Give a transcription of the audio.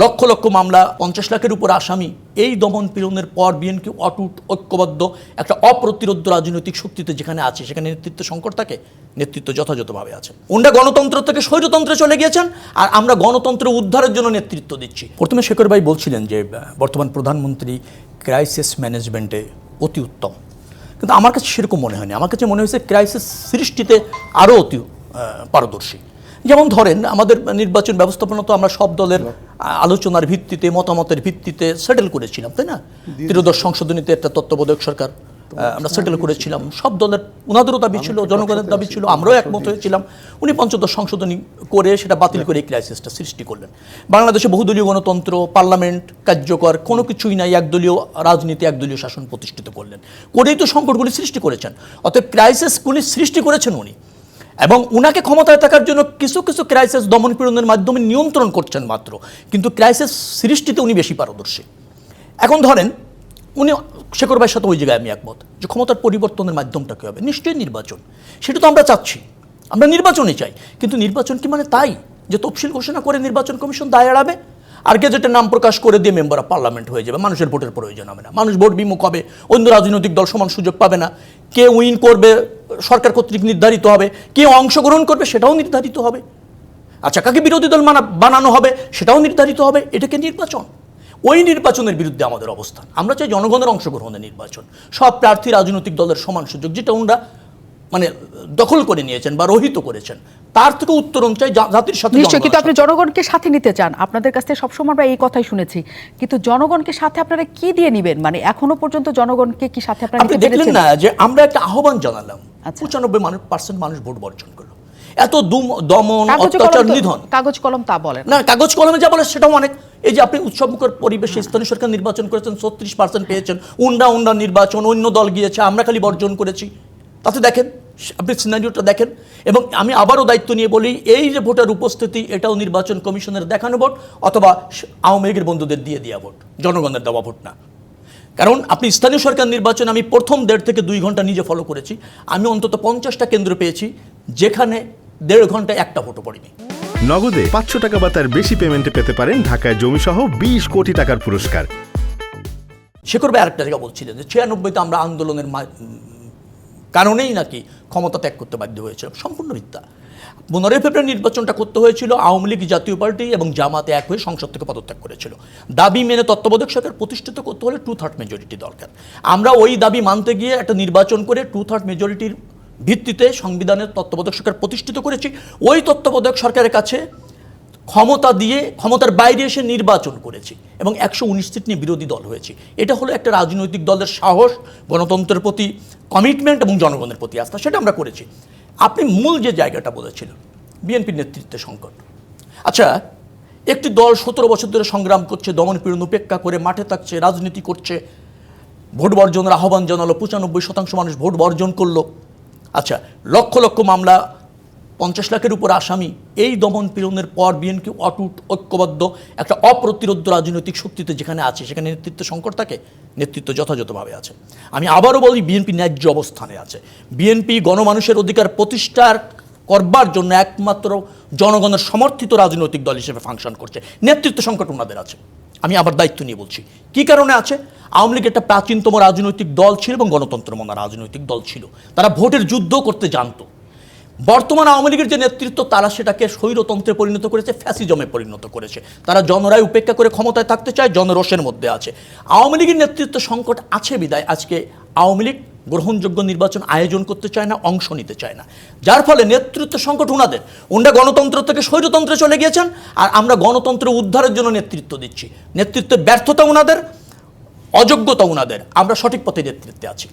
লক্ষ লক্ষ মামলা, পঞ্চাশ লাখের উপর আসামি। এই দমন পীড়নের পর বিএনপি অটুট, ঐক্যবদ্ধ একটা অপ্রতিরোধ রাজনৈতিক শক্তিতে যেখানে আছে, সেখানে নেতৃত্ব সংকট থাকে, নেতৃত্ব যথাযথভাবে আছে। ওনরা গণতন্ত্র থেকে স্বৈরতন্ত্রে চলে গিয়েছেন, আর আমরা গণতন্ত্র উদ্ধারের জন্য নেতৃত্ব দিচ্ছি। প্রথমে শেখর ভাই বলছিলেন যে বর্তমান প্রধানমন্ত্রী ক্রাইসিস ম্যানেজমেন্টে অতি উত্তম। কিন্তু আমার কাছে সেরকম মনে হয়নি। আমার কাছে মনে হয়েছে ক্রাইসিস সৃষ্টিতে আরও অতি পারদর্শী। যেমন ধরেন, আমাদের নির্বাচন ব্যবস্থাপনা তো আমরা সব দলের আলোচনার ভিত্তিতে মতামতের ভিত্তিতে সেটেল করেছিলাম তাই না? ত্রিদশ সংশোধনীতে একটা তত্ত্বাবধায়ক সরকার আমরা সেটেল করেছিলাম। সব দলের ওনাদেরও দাবি ছিল জনগণের দাবি ছিল আমরাও একমত হয়েছিলাম। উনি পঞ্চদশ সংশোধনী করে সেটা বাতিল করে এই ক্রাইসিসটা সৃষ্টি করলেন। বাংলাদেশে বহুদলীয় গণতন্ত্র পার্লামেন্ট কার্যকর কোনো কিছুই নাই একদলীয় রাজনীতি একদলীয় শাসন প্রতিষ্ঠিত করলেন। করেই তো সংকটগুলি সৃষ্টি করেছেন। অতএব ক্রাইসিসগুলি সৃষ্টি করেছেন উনি। এবং উনাকে ক্ষমতায় থাকার জন্য কিছু কিছু ক্রাইসিস দমন পীড়নের মাধ্যমে নিয়ন্ত্রণ করছেন মাত্র। কিন্তু ক্রাইসিস সৃষ্টিতে উনি বেশি পারদর্শী। এখন ধরেন, উনি, শেখর ভাইয়ের সাথে ওই জায়গায় আমি একমত যে ক্ষমতার পরিবর্তনের মাধ্যমটা কী হবে? নিশ্চয়ই নির্বাচন। সেটা তো আমরা চাচ্ছি। আমরা নির্বাচনই চাই। কিন্তু নির্বাচন কি মানে তাই? যে তফসিল ঘোষণা করে নির্বাচন কমিশন দায় এড়াবে? আর গেজেটের নাম প্রকাশ করে দিয়ে মেম্বার অফ পার্লামেন্ট হয়ে যাবে। মানুষের ভোটের প্রয়োজন হবে না। মানুষ ভোট বিমুখ হবে। অন্য রাজনৈতিক দল সমান সুযোগ পাবে না। কে উইন করবে? সরকার কর্তৃক নির্ধারিত হবে। কে অংশগ্রহণ করবে সেটাও নির্ধারিত হবে। আচ্ছা কাকে বিরোধী দল মানা বানানো হবে সেটাও নির্ধারিত হবে। এটাকে নির্বাচন? ওই নির্বাচনের বিরুদ্ধে আমাদের অবস্থান। আমরা চাই জনগণের অংশগ্রহণের নির্বাচন। সব প্রার্থী রাজনৈতিক দলের সমান সুযোগ যেটা ওনারা মানে দখল করে নিয়েছেন বা রহিত করেছেন। তার থেকে উত্তরণ চাই জাতির সাথে নিশ্চয়ই কিন্তু আপনি জনগণকে সাথে নিতে চান। আপনাদের কাছ থেকে সবসময় আমরা এই কথাই শুনেছি। কিন্তু জনগণকে সাথে আপনারা কি দিয়ে নিবেন? মানে এখনও পর্যন্ত জনগণকে কি সাথে আপনারা দেখলেন না যে আমরা একটা আহ্বান জানালাম। পঁচানব্বই মানুষ পার্সেন্ট মানুষ ভোট বর্জন করল। এত দুম- দমন অত্যাচার নিধন। কাগজ কলম তা বলেন না। কাগজ কলমে যা বলে সেটাও অনেক এই যে আপনি উৎসবমুখর পরিবেশে স্থানীয় সরকার নির্বাচন করেছেন ছত্রিশ পার্সেন্ট পেয়েছেন উন্ডা উন্ডা নির্বাচন অন্য দল গিয়েছে আমরা খালি বর্জন করেছি। তাতে দেখেন আপনি সিনারিওটা দেখেন। এবং আমি আবারও দায়িত্ব নিয়ে বলি এই যে ভোটার উপস্থিতি এটাও নির্বাচন কমিশনের দেখানো ভোট অথবা আওয়ামী লীগের বন্ধুদের দিয়ে দেওয়া ভোট। জনগণের দেওয়া ভোট না। কারণ আপনি স্থানীয় সরকার নির্বাচন আমি প্রথম দেড় থেকে দুই ঘণ্টা নিজে ফলো করেছি। আমি অন্তত পঞ্চাশটা কেন্দ্র পেয়েছি যেখানে দেড় ঘন্টায় একটা ভোটও পড়েনি। নগদে পাঁচশো টাকা বা তার বেশি পেমেন্টে পেতে পারেন ঢাকায় জমিসহ বিশ কোটি টাকার পুরস্কার। শেখর ভাই আরেকটা জায়গা বলছিলেন যে ছিয়ানব্বইতে আমরা আন্দোলনের কারণেই নাকি ক্ষমতা ত্যাগ করতে বাধ্য হয়েছিল। সম্পূর্ণ মিথ্যা। পনেরোই ফেব্রুয়ারি নির্বাচনটা করতে হয়েছিল, আওয়ামী লীগ জাতীয় পার্টি এবং জামাতে এক হয়ে সংসদ থেকে পদত্যাগ করেছিল। দাবি মেনে তত্ত্বাবধায়ক সরকার প্রতিষ্ঠিত করতে হলে টু থার্ড মেজরিটি দরকার। আমরা ওই দাবি মানতে গিয়ে একটা নির্বাচন করে টু থার্ড মেজরিটির ভিত্তিতে সংবিধানের তত্ত্বাবধায়ক সরকার প্রতিষ্ঠিত করেছি। ওই তত্ত্বাবধায়ক সরকারের কাছে ক্ষমতা দিয়ে, ক্ষমতার বাইরে এসে নির্বাচন করেছি এবং একশো উনিশ সিট নিয়ে বিরোধী দল হয়েছি। এটা হলো একটা রাজনৈতিক দলের সাহস, গণতন্ত্রের প্রতি কমিটমেন্ট এবং জনগণের প্রতি আস্থা, সেটা আমরা করেছি। আপনি মূল যে জায়গাটা বলেছিলেন বিএনপির নেতৃত্বে সংকট। আচ্ছা একটি দল সতেরো বছর ধরে সংগ্রাম করছে, দমন পীড়ন উপেক্ষা করে, মাঠে থাকছে, রাজনীতি করছে, ভোট বর্জনের আহ্বান জানালো, পঁচানব্বই শতাংশ মানুষ ভোট বর্জন করল। আচ্ছা লক্ষ লক্ষ মামলা পঞ্চাশ লাখের উপর আসামি। এই দমন পীড়নের পর বিএনপি অটুট, ঐক্যবদ্ধ, একটা অপ্রতিরোধ রাজনৈতিক শক্তিতে যেখানে আছে, সেখানে নেতৃত্ব সংকট থাকে, নেতৃত্ব যথাযথভাবে আছে। আমি আবারও বলি, বিএনপি ন্যায্য অবস্থানে আছে। বিএনপি গণমানুষের অধিকার প্রতিষ্ঠার করবার জন্য একমাত্র জনগণের সমর্থিত রাজনৈতিক দল হিসেবে ফাংশন করছে। নেতৃত্ব সংকট ওনাদের আছে। আমি আবার দায়িত্ব নিয়ে বলছি। কি কারণে আছে? আওয়ামী লীগ একটা প্রাচীনতম রাজনৈতিক দল ছিল এবং গণতন্ত্র মনা রাজনৈতিক দল ছিল। তারা ভোটের যুদ্ধ করতে জানতো। বর্তমান আওয়ামী লীগের যে নেতৃত্ব, তারা সেটাকে স্বৈরতন্ত্রে পরিণত করেছে, ফ্যাসিজমে পরিণত করেছে। তারা জনরায় উপেক্ষা করে ক্ষমতায় থাকতে চায়, জনরোষের মধ্যে আছে। আওয়ামী লীগের নেতৃত্ব সংকট আছে বিদায়। আজকে আওয়ামী লীগ গ্রহণযোগ্য নির্বাচন আয়োজন করতে চায় না, অংশ নিতে চায় না। যার ফলে নেতৃত্ব সংকট ওনাদের ওনারা গণতন্ত্র থেকে স্বৈরতন্ত্রে চলে গিয়েছেন, আর আমরা গণতন্ত্র উদ্ধারের জন্য নেতৃত্ব দিচ্ছি। নেতৃত্বের ব্যর্থতা ওনাদের অযোগ্যতা ওনাদের আমরা সঠিক পথে নেতৃত্বে আছি।